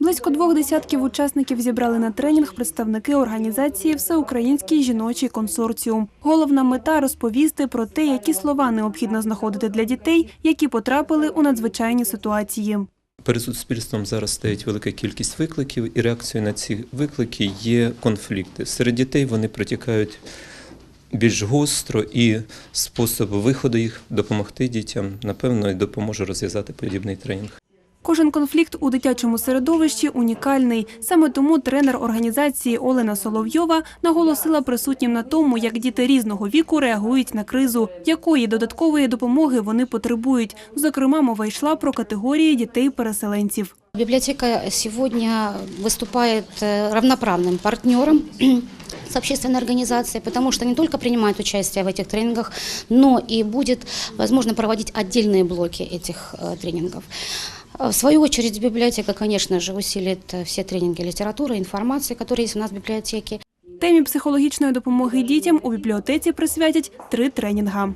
Близько двох десятків учасників зібрали на тренінг представники організації Всеукраїнський жіночий консорціум. Головна мета розповісти про те, які слова необхідно знаходити для дітей, які потрапили у надзвичайні ситуації. Перед суспільством зараз стоїть велика кількість викликів, і реакцією на ці виклики є конфлікти. Серед дітей вони протікають більш гостро, і спосіб виходу їх допомогти дітям, напевно, і допоможе розв'язати подібний тренінг. Кожен конфлікт у дитячому середовищі унікальний. Саме тому тренер організації Олена Соловйова наголосила присутнім на тому, як діти різного віку реагують на кризу, якої додаткової допомоги вони потребують. Зокрема, мова йшла про категорії дітей-переселенців. Библиотека сегодня выступает э, равноправным партнером с общественной организацией, потому что не только принимает участие в этих тренингах, но и будет, возможно, проводить отдельные блоки этих э, тренингов. Э, В свою очередь, библиотека, конечно же, усилит э, все тренинги литературы, информации, которые есть у нас в библиотеке. Темі психологічної допомоги дітям у бібліотеці присвятять три тренінга.